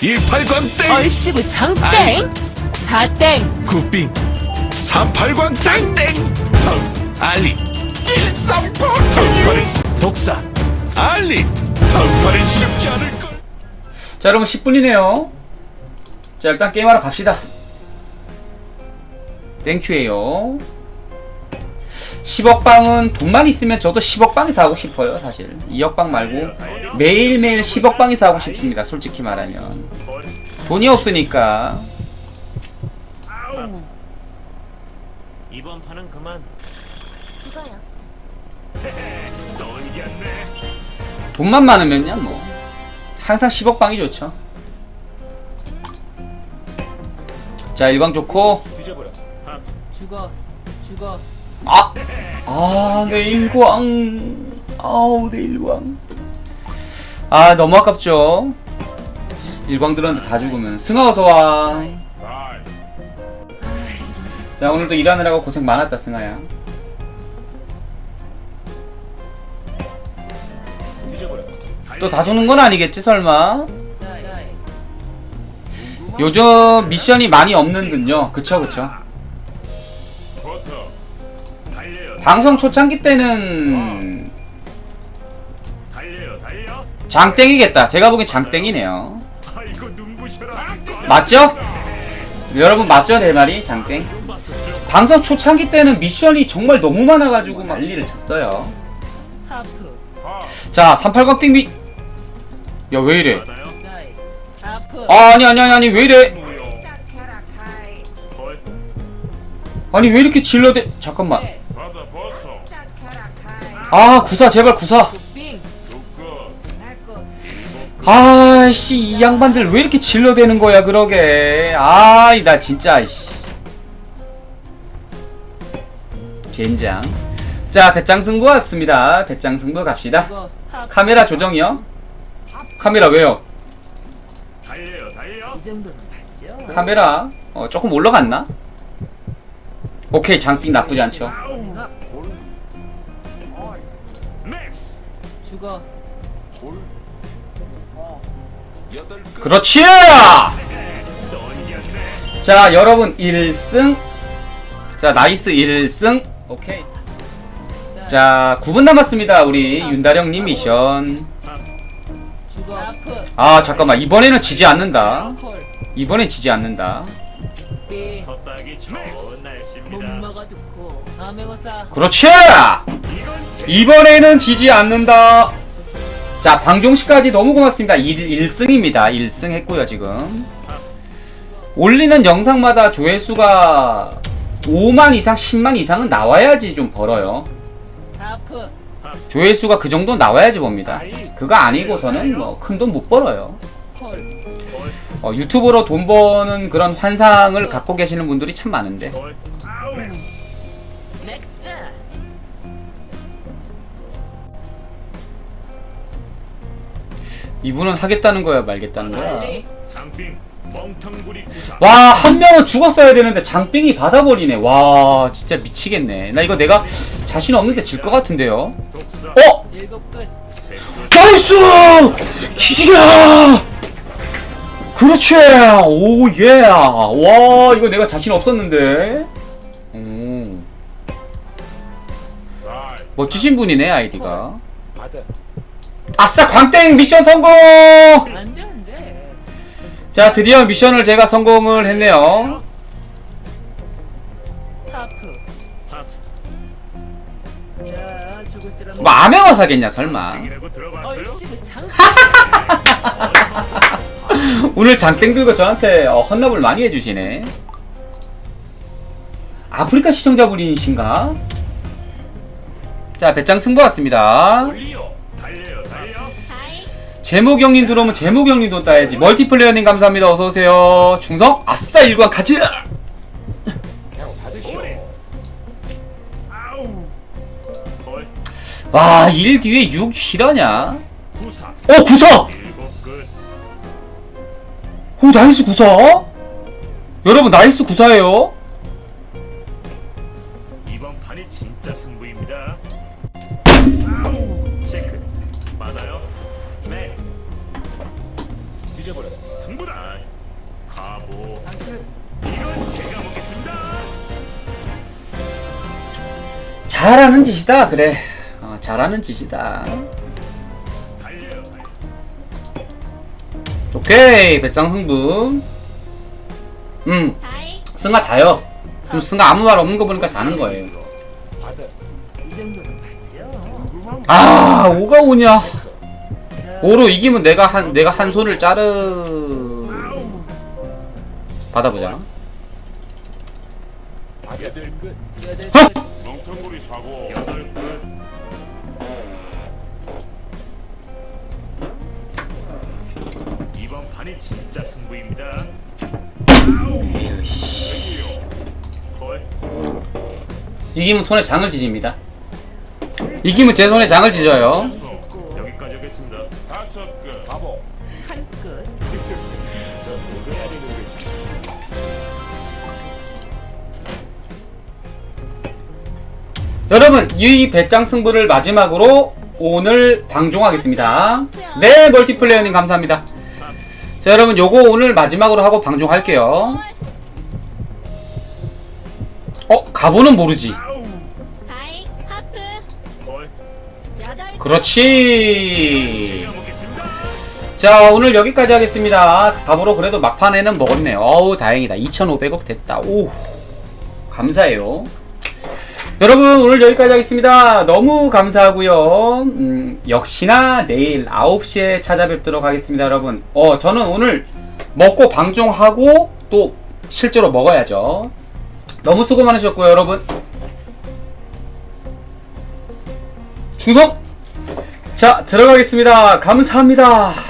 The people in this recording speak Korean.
28광땡. 얼씨구 장땡. 사땡. 구빙. 38광장땡. 알리. 138 턱걸이 독사. 알리. 턱걸이 쉽지 않을걸. 자 여러분 10분이네요. 자 일단 게임하러 갑시다. 땡큐에요 10억 방은 돈만 있으면 저도 10억방이 사고 싶어요 사실. 2억 방 말고 매일매일 10억방이 사고 싶습니다 솔직히 말하면. 돈이 없으니까. 이번 판은 그만. 죽어요. 돈만 많으면요 뭐. 항상 10억 방이 좋죠. 자 일광 좋고. 아, 죽어. 죽어. 아! 아, 내 일광. 아우, 내 일광. 아, 너무 아깝죠? 일광들한테 다 죽으면. 승아 어서와. 자, 오늘도 일하느라고 고생 많았다, 승아야. 또 다 죽는 건 아니겠지, 설마? 요즘 미션이 많이 없는군요. 그쵸, 그쵸. 방송 초창기 때는 장땡이겠다. 제가 보기엔 장땡이네요. 맞죠? 여러분 맞죠 내 말이 장땡? 방송 초창기 때는 미션이 정말 너무 많아가지고 막 난리를 쳤어요. 자 38광땡 미... 야 왜 이래? 아, 아니 아니 아니 아니 왜 이래? 헐 아니 왜 이렇게 질러대? 잠깐만. 네. 아 구사 제발 구사. 아씨 이 양반들 왜 이렇게 질러대는 거야 그러게. 아이 나 진짜 씨. 젠장. 자 대장 승부 왔습니다. 대장 승부 갑시다. 카메라 조정이요? 카메라 왜요? 카메라 어 조금 올라갔나? 오케이 장빙 나쁘지 않죠. 죽어. 그렇지! 자 여러분 1승. 자 나이스 1승. 오케이. 자 9분 남았습니다 우리 윤다령 님 미션. 죽어. 하프 아 잠깐만. 이번에는 지지 않는다. 콜 이번엔 지지 않는다. 빙 섰다기 좋은 못 날씨입니다 먹어두고. 아메고사 그렇지! 이번에는 지지 않는다. 자 방종씨까지 너무 고맙습니다. 1, 1승입니다. 1승 했고요 지금. 올리는 영상마다 조회수가 5만 이상 10만 이상은 나와야지 좀 벌어요. 조회수가 그 정도 나와야지 봅니다. 그거 아니고서는 뭐 큰 돈 못 벌어요. 콜 어, 유튜브로 돈 버는 그런 환상을 갖고 계시는 분들이 참 많은데 이분은 하겠다는 거야 말겠다는 거야? 빨리 장빙 멍텅구리 구사. 와 한 명은 죽었어야 되는데 장빙이 받아버리네. 와 진짜 미치겠네. 나 이거 내가 자신 없는데 질 것 같은데요? 독사. 어? 일곱 끝 나이스! 이야! 그렇지! 오 예! 와 이거 내가 자신 없었는데. 오 라이 멋지신 분이네 아이디가. 받아 아싸 광땡 미션 성공! 안돼 안돼 자 드디어 미션을 제가 성공을 했네요. 하프. 자 죽을 사람 뭐 암행어 사겠냐 설마. 이라고 들어봤어요? 얼씨구 장. 오늘 장땡 들고 저한테 어, 헌납을 많이 해주시네. 아프리카 시청자분이신가? 자 배짱 승부 왔습니다. 올리오 제목 형님 들어오면 형님 돈 따야지. 멀티플레이어님 감사합니다. 어서오세요. 중성? 아싸 일관 아우 헐 와1 뒤에 6 실화냐? 어 구사 오 나이스 구사 여러분 나이스 구사예요 잘하는 짓이다. 그래. 어, 잘하는 짓이다. 오케이 배짱 승부. 음 승아 자요. 좀 승아 아무 말 없는 거 보니까 자는 거예요? 아 오가 오냐? 오로 이기면 내가 한 내가 한 손을 자르 받아보자 여덟 끝. 여덟 헉! 끝. 멍텅구리 사고. 여덟 끝. 이번 판이 진짜 승부입니다. 이기면 손에 장을 지집니다 이기면 제 손에 장을 지져요 여러분 이 배짱 승부를 마지막으로 오늘 방송하겠습니다. 네 멀티플레이어님 감사합니다. 자 여러분 요거 오늘 마지막으로 하고 방송할게요. 어 가보는 모르지. 그렇지. 자 오늘 여기까지 하겠습니다. 답으로 그래도 막판에는 먹었네요. 어우 다행이다. 2500억 됐다. 오 감사해요 여러분 오늘 여기까지 하겠습니다. 너무 감사하고요. 음, 역시나 내일 9시에 찾아뵙도록 하겠습니다 여러분. 어 저는 오늘 먹고 방송하고 또 실제로 먹어야죠. 너무 수고 많으셨고요 여러분. 충성! 자 들어가겠습니다. 감사합니다